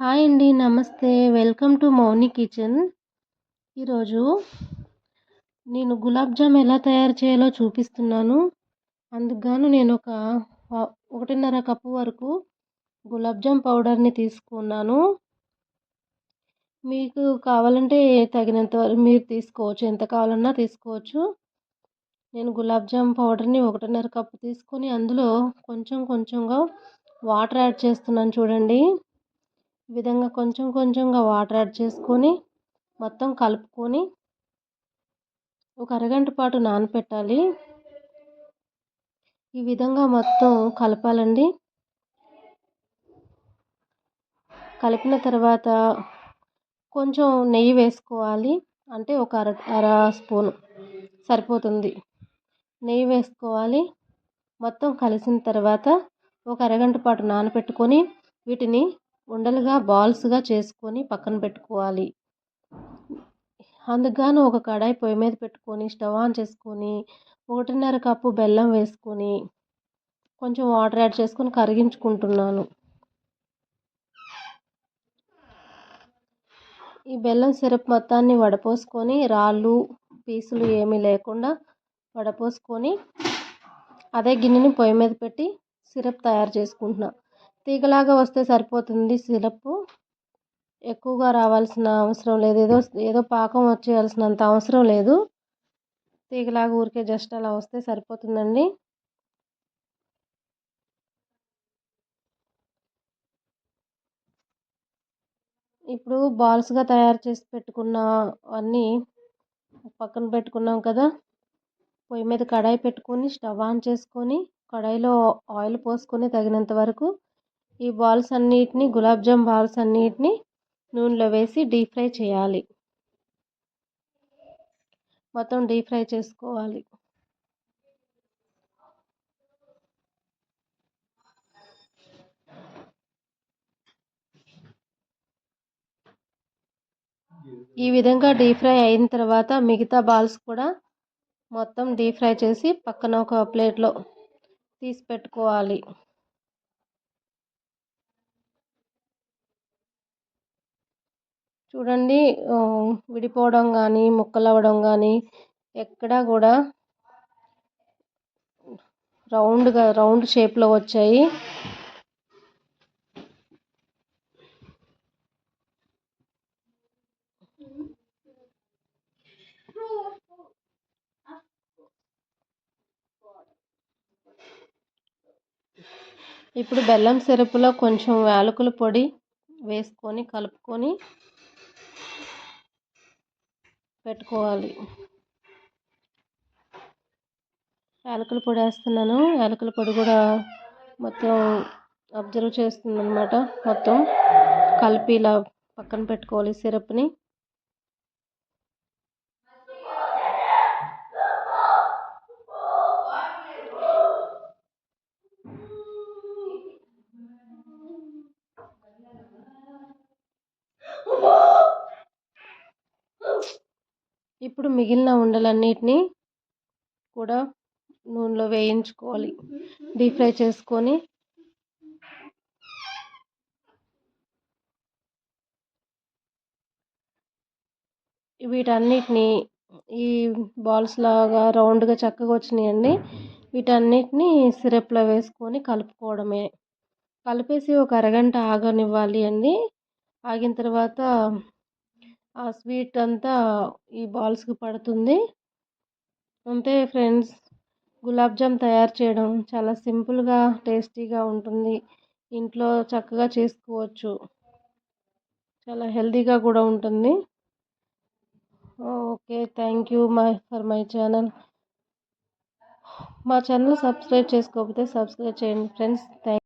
Hi అండి నమస్తే. Welcome to Mouni kitchen. ఈరోజు నేను గులాబ్ జామ్ ఎలా తయారు చేయాలో చూపిస్తున్నాను. అందుకు నేను ఒక ఒకటిన్నర కప్పు వరకు గులాబ్ జామ్ పౌడర్ని తీసుకున్నాను. మీకు కావాలంటే తగినంత మీరు తీసుకోవచ్చు ఎంత కావాలన్నా తీసుకోవచ్చు. నేను గులాబ్ జామ్ పౌడర్ని ఒకటిన్నర కప్పు తీసుకొని అందులో కొంచెం కొంచెంగా వాటర్ యాడ్ చేస్తున్నాను చూడండి. విధంగా కొంచెం కొంచెంగా వాటర్ యాడ్ చేసుకొని మొత్తం కలుపుకొని ఒక అరగంట పాటు నానపెట్టాలి. ఈ విధంగా మొత్తం కలపాలండి. కలిపిన తర్వాత కొంచెం నెయ్యి వేసుకోవాలి. అంటే ఒక అర అర స్పూను సరిపోతుంది. నెయ్యి వేసుకోవాలి. మొత్తం కలిసిన తర్వాత ఒక అరగంట పాటు నానపెట్టుకొని వీటిని ఉండలుగా బాల్స్గా చేసుకొని పక్కన పెట్టుకోవాలి. అందుకు ఒక కడాయి పొయ్యి మీద పెట్టుకొని స్టవ్ ఆన్ చేసుకొని ఒకటిన్నర కప్పు బెల్లం వేసుకొని కొంచెం వాటర్ యాడ్ చేసుకొని కరిగించుకుంటున్నాను. ఈ బెల్లం సిరప్ మొత్తాన్ని వడపోసుకొని రాళ్ళు పీసులు ఏమీ లేకుండా వడపోసుకొని అదే గిన్నెని పొయ్యి మీద పెట్టి సిరప్ తయారు చేసుకుంటున్నాను తీగలాగా వస్తే సరిపోతుంది సిరప్ ఎక్కువగా రావాల్సిన అవసరం లేదు. ఏదో ఏదో పాకం వచ్చేయాల్సినంత అవసరం లేదు. తీగలాగా ఊరికే జస్ట్ అలా వస్తే సరిపోతుందండి. ఇప్పుడు బాల్స్గా తయారు చేసి పెట్టుకున్న అన్నీ పక్కన పెట్టుకున్నాం కదా. పొయ్యి మీద కడాయి పెట్టుకొని స్టవ్ ఆన్ చేసుకొని కడాయిలో ఆయిల్ పోసుకొని తగినంత వరకు ఈ బాల్స్ అన్నిటిని గులాబ్ జామ్ బాల్స్ అన్నిటిని నూనెలో వేసి డీప్ ఫ్రై చేయాలి. మొత్తం డీప్ ఫ్రై చేసుకోవాలి. ఈ విధంగా డీప్ ఫ్రై అయిన తర్వాత మిగతా బాల్స్ కూడా మొత్తం డీప్ ఫ్రై చేసి పక్కన ఒక ప్లేట్లో తీసి పెట్టుకోవాలి. చూడండి విడిపోవడం కానీ ముక్కలు అవ్వడం కానీ ఎక్కడా కూడా రౌండ్గా రౌండ్ షేప్లో వచ్చాయి. ఇప్పుడు బెల్లం సిరపులో కొంచెం యాలకుల పొడి వేసుకొని కలుపుకొని పెట్టుకోవాలి. యాలకుల పొడి వేస్తున్నాను. యాలకుల పొడి కూడా మొత్తం అబ్జర్వ్ చేస్తుంది అనమాట మొత్తం కలిపి ఇలా పక్కన పెట్టుకోవాలి సిరప్ని. ఇప్పుడు మిగిలిన ఉండలన్నిటినీ కూడా నూనెలో వేయించుకోవాలి. డీప్ ఫ్రై చేసుకొని వీటన్నిటిని ఈ బాల్స్ లాగా రౌండ్గా చక్కగా వచ్చినాయండి. వీటన్నిటిని సిరప్లో వేసుకొని కలుపుకోవడమే. కలిపేసి ఒక అరగంట ఆగనివ్వాలి అండి. ఆగిన తర్వాత ఆ స్వీట్ అంతా ఈ బాల్స్కి పడుతుంది. అంతే ఫ్రెండ్స్ గులాబ్ జామ్ తయారు చేయడం చాలా సింపుల్గా టేస్టీగా ఉంటుంది. ఇంట్లో చక్కగా చేసుకోవచ్చు. చాలా హెల్తీగా కూడా ఉంటుంది. Okay thank you my for my channel. మా ఛానల్ సబ్స్క్రైబ్ చేసుకోకపోతే సబ్స్క్రైబ్ చేయండి ఫ్రెండ్స్. థ్యాంక్